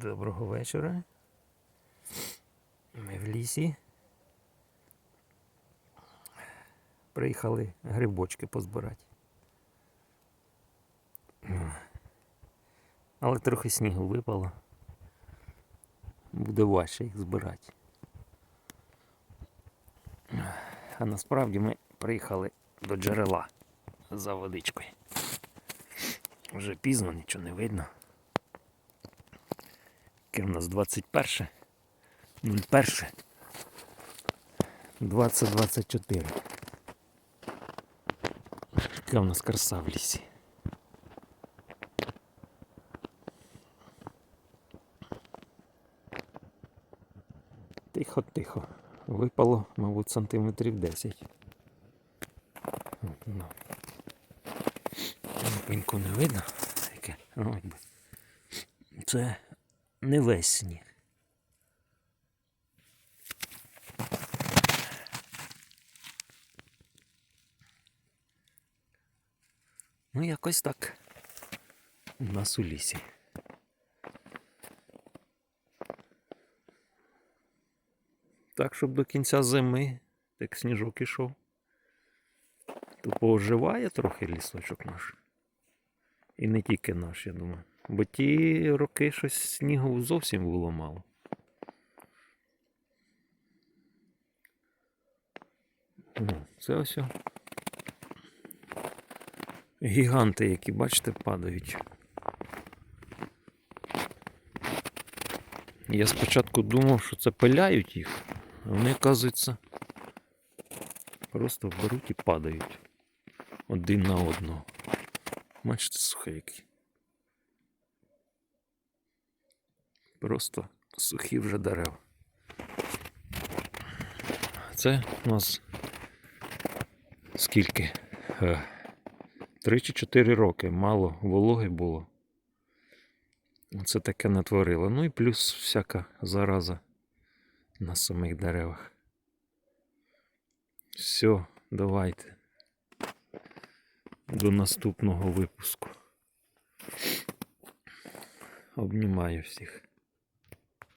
Доброго вечора. Ми в лісі. Приїхали грибочки позбирати. Але трохи снігу випало. Буде важче їх збирати. А насправді ми приїхали до джерела за водичкою. Вже пізно, нічого не видно. Яке в нас 21 01 2024. Яка в нас краса в лісі. Тихо, тихо. Випало, мабуть, сантиметрів 10. От, ну. Пеньку не видно. Таке. Це не весь сніг. Ну, якось так. У нас у лісі. Так, щоб до кінця зими, як сніжок ішов, то пооживає трохи лісочок наш. І не тільки наш, я думаю. Бо ті роки щось снігу зовсім було мало. Ну, Це ось. Гіганти, які, бачите, падають. Я спочатку думав, що це пиляють їх, а вони, оказується, просто беруть і падають один на одного. Бачите, сухенький. Просто сухі вже дерева. Це у нас скільки? Е, Три чи чотири роки. Мало вологи було. Це таке натворило. Ну і плюс всяка зараза на самих деревах. Все, давайте. До наступного випуску. Обнімаю всіх.